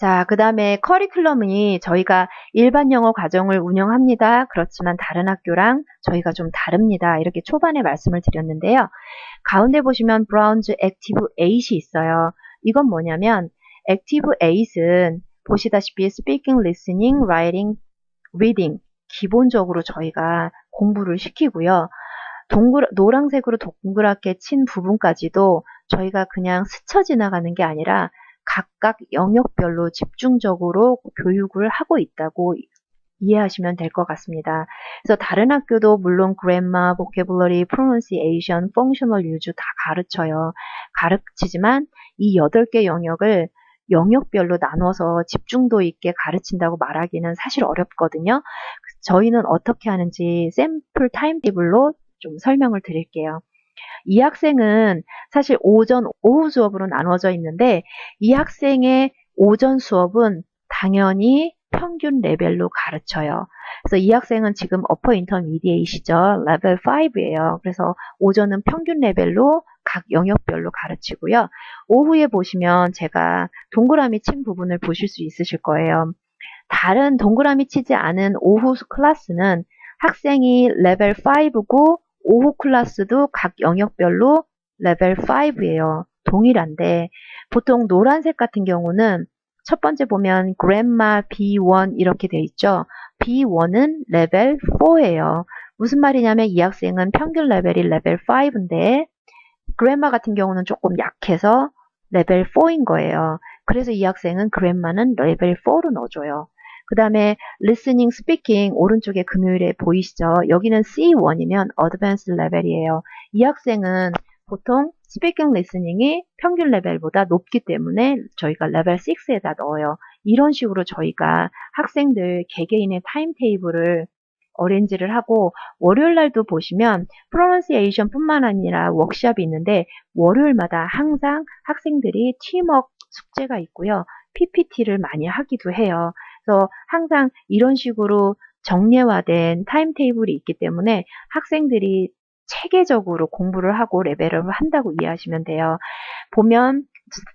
자, 그 다음에 커리큘럼이 저희가 일반 영어 과정을 운영합니다. 그렇지만 다른 학교랑 저희가 좀 다릅니다. 이렇게 초반에 말씀을 드렸는데요. 가운데 보시면 브라운즈 액티브 8이 있어요. 이건 뭐냐면 액티브 8은 보시다시피 speaking, listening, writing, reading 기본적으로 저희가 공부를 시키고요. 동글, 노란색으로 동그랗게 친 부분까지도 저희가 그냥 스쳐 지나가는 게 아니라 각각 영역별로 집중적으로 교육을 하고 있다고 이해하시면 될 것 같습니다. 그래서 다른 학교도 물론 그래마, vocabulary, pronunciation, functional use 다 가르쳐요. 가르치지만 이 8개 영역을 영역별로 나눠서 집중도 있게 가르친다고 말하기는 사실 어렵거든요. 저희는 어떻게 하는지 샘플 타임테이블로 좀 설명을 드릴게요. 이 학생은 사실 오전, 오후 수업으로 나눠져 있는데 이 학생의 오전 수업은 당연히 평균 레벨로 가르쳐요. 그래서 이 학생은 지금 어퍼 인터미디에이시죠. 레벨 5예요. 그래서 오전은 평균 레벨로 각 영역별로 가르치고요. 오후에 보시면 제가 동그라미 친 부분을 보실 수 있으실 거예요. 다른 동그라미 치지 않은 오후 클래스는 학생이 레벨 5고 오후 클래스도 각 영역별로 레벨 5예요. 동일한데 보통 노란색 같은 경우는 첫 번째 보면 그랜마 B1 이렇게 돼 있죠. B1은 레벨 4예요. 무슨 말이냐면 이 학생은 평균 레벨이 레벨 5인데 그랜마 같은 경우는 조금 약해서 레벨 4인 거예요. 그래서 이 학생은 그랜마는 레벨 4로 넣어줘요. 그 다음에 listening, speaking 오른쪽에 금요일에 보이시죠? 여기는 C1이면 advanced 레벨이에요. 이 학생은 보통 speaking, listening이 평균 레벨보다 높기 때문에 저희가 레벨 6에다 넣어요. 이런 식으로 저희가 학생들 개개인의 타임 테이블을 어렌지를 하고 월요일 날도 보시면 프로넌시에이션 뿐만 아니라 워크샵이 있는데 월요일마다 항상 학생들이 팀워크 숙제가 있고요. PPT를 많이 하기도 해요. 그래서 항상 이런 식으로 정례화된 타임테이블이 있기 때문에 학생들이 체계적으로 공부를 하고 레벨업을 한다고 이해하시면 돼요. 보면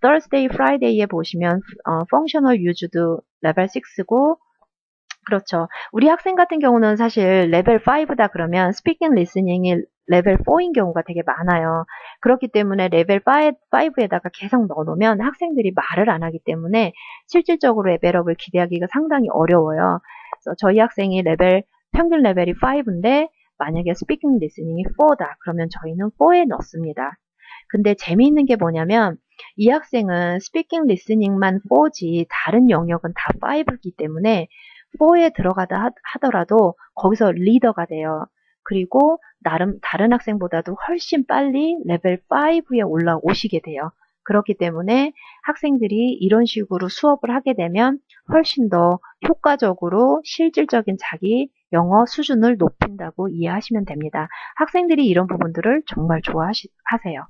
Thursday, Friday에 보시면 어, Functional Use도 레벨 6고 그렇죠. 우리 학생 같은 경우는 사실 레벨 5다 그러면 Speaking, Listening이 레벨 4인 경우가 되게 많아요. 그렇기 때문에 레벨 5, 에다가 계속 넣어놓으면 학생들이 말을 안 하기 때문에 실질적으로 레벨업을 기대하기가 상당히 어려워요. 그래서 저희 학생이 레벨 평균 레벨이 5인데 만약에 스피킹 리스닝이 4다 그러면 저희는 4에 넣습니다. 근데 재미있는 게 뭐냐면 이 학생은 스피킹 리스닝만 4지 다른 영역은 다 5이기 때문에 4에 들어가다 하더라도 거기서 리더가 돼요. 그리고 나름 다른 학생보다도 훨씬 빨리 레벨 5에 올라오시게 돼요. 그렇기 때문에 학생들이 이런 식으로 수업을 하게 되면 훨씬 더 효과적으로 실질적인 자기 영어 수준을 높인다고 이해하시면 됩니다. 학생들이 이런 부분들을 정말 좋아하세요.